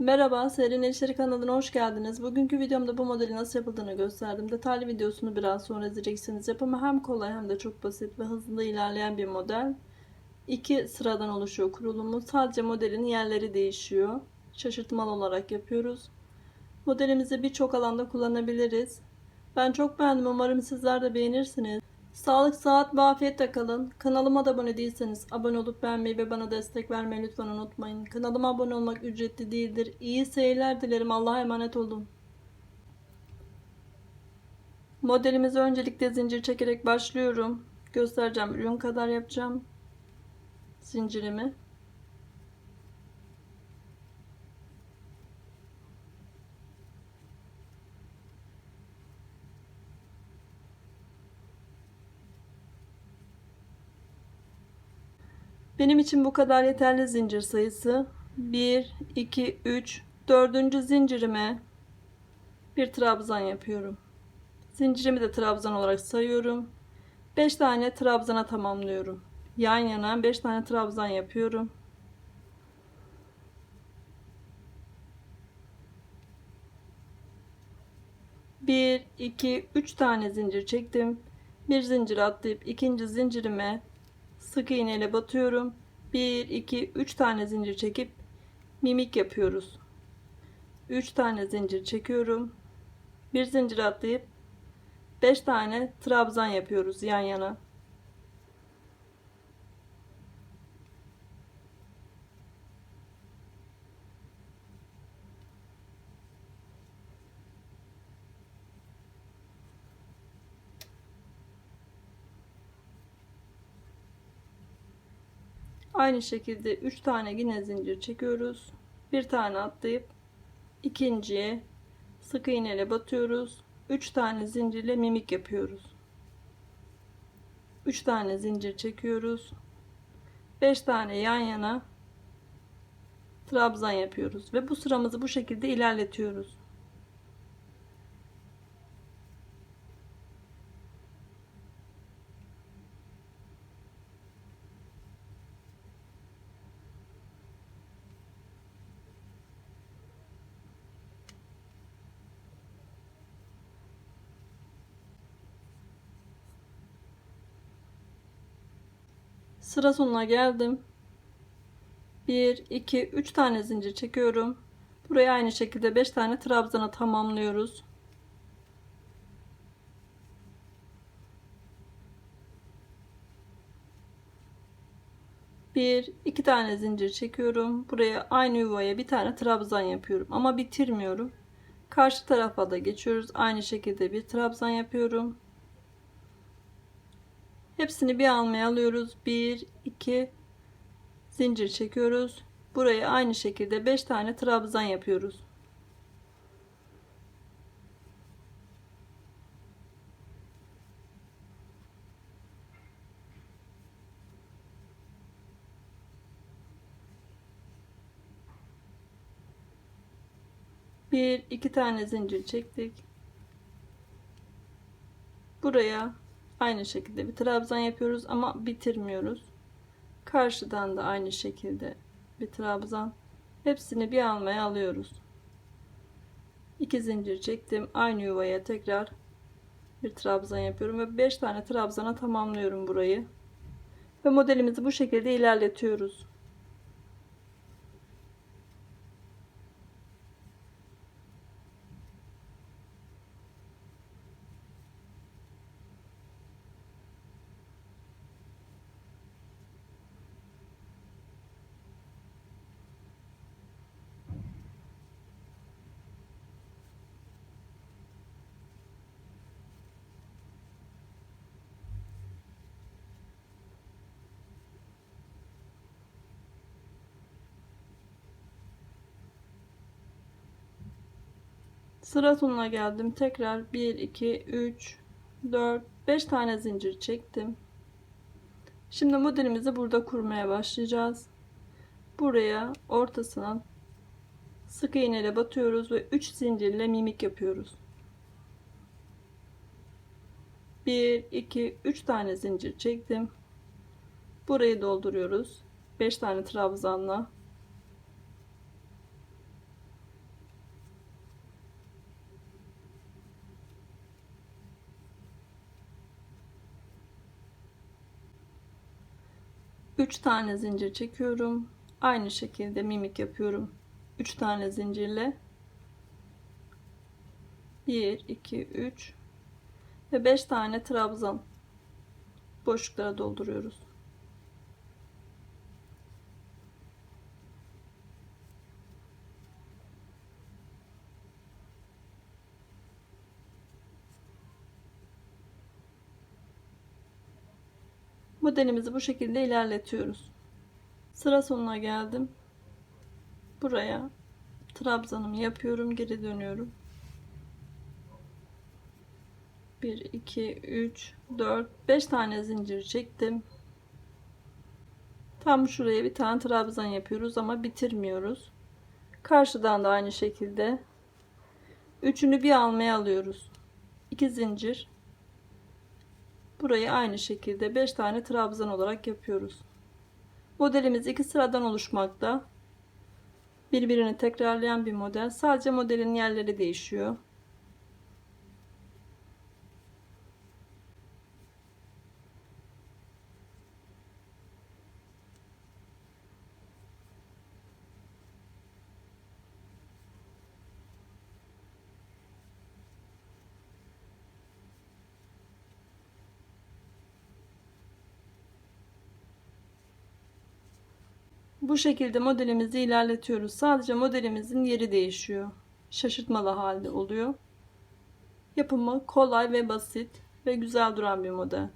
Merhaba, Serin İşleri kanalına hoş geldiniz. Bugünkü videomda bu modeli nasıl yapıldığını gösterdim. Detaylı videosunu biraz sonra izleyeceksiniz. Yapımı hem kolay hem de çok basit ve hızlı ilerleyen bir model. İki sıradan oluşuyor kurulumu. Sadece modelin yerleri değişiyor. Şaşırtmalı olarak yapıyoruz. Modelimizi birçok alanda kullanabiliriz. Ben çok beğendim. Umarım sizler de beğenirsiniz. Sağlık, sıhhat ve afiyetle kalın. Kanalıma da abone değilseniz abone olup beğenmeyi ve bana destek vermeyi lütfen unutmayın. Kanalıma abone olmak ücretli değildir. İyi seyirler dilerim. Allah'a emanet olun. Modelimizi öncelikle zincir çekerek başlıyorum. Göstereceğim. Ürün kadar yapacağım. Zincirimi. Benim için bu kadar yeterli zincir sayısı. 1, 2, 3, 4. zincirime bir trabzan yapıyorum. Zincirimi de trabzan olarak sayıyorum. 5 tane trabzana tamamlıyorum. Yan yana 5 tane trabzan yapıyorum. Bir, iki, üç tane zincir çektim. Bir zincir atlayıp ikinci zincirime sık iğne batıyorum. 1 2 3 tane zincir çekip mimik yapıyoruz. 3 tane zincir çekiyorum. Bir zincir atlayıp 5 tane trabzan yapıyoruz yan yana. Aynı şekilde 3 tane yine zincir çekiyoruz. Bir tane atlayıp ikinciye sık iğne ile batıyoruz. 3 tane zincirle mimik yapıyoruz. 3 tane zincir çekiyoruz. 5 tane yan yana trabzan yapıyoruz ve bu sıramızı bu şekilde ilerletiyoruz. Sıra sonuna geldim. 1 2 3 tane zincir çekiyorum. Buraya aynı şekilde 5 tane trabzana tamamlıyoruz. Bir, iki tane zincir çekiyorum. Buraya aynı yuvaya bir tane trabzan yapıyorum. Ama bitirmiyorum. Karşı tarafa da geçiyoruz. Aynı şekilde bir trabzan yapıyorum. Hepsini bir almaya alıyoruz. 1 2 zincir çekiyoruz. Buraya aynı şekilde 5 tane trabzan yapıyoruz. Bir iki tane zincir çektik. Buraya Aynı şekilde bir trabzan yapıyoruz ama bitirmiyoruz. Karşıdan da aynı şekilde bir trabzan. Hepsini bir almaya alıyoruz. İki zincir çektim. Aynı yuvaya tekrar bir trabzan yapıyorum ve 5 tane trabzana tamamlıyorum burayı. Ve modelimizi bu şekilde ilerletiyoruz. Sıra sonuna geldim. Tekrar 1, 2, 3, 4, 5 tane zincir çektim. Şimdi modelimizi burada kurmaya başlayacağız. Buraya ortasına sık iğne ile batıyoruz ve 3 zincirle mimik yapıyoruz. 1, 2, 3 tane zincir çektim. Burayı dolduruyoruz. 5 tane trabzanla 3 tane zincir çekiyorum. Aynı şekilde mimik yapıyorum. 3 tane zincirle 1 2 3 ve 5 tane trabzan boşluklara dolduruyoruz. Modelimizi bu şekilde ilerletiyoruz. Sıra sonuna geldim. Buraya trabzanımı yapıyorum, geri dönüyorum. 1 2 3 4 5 tane zincir çektim. Tam şuraya bir tane trabzan yapıyoruz ama bitirmiyoruz. Karşıdan da aynı şekilde üçünü bir almaya alıyoruz. 2 zincir Burayı aynı şekilde 5 tane trabzan olarak yapıyoruz. Modelimiz iki sıradan oluşmakta. Birbirini tekrarlayan bir model. Sadece modelin yerleri değişiyor. Bu şekilde modelimizi ilerletiyoruz. Sadece modelimizin yeri değişiyor. Şaşırtmalı halde oluyor. Yapımı kolay ve basit ve güzel duran bir model.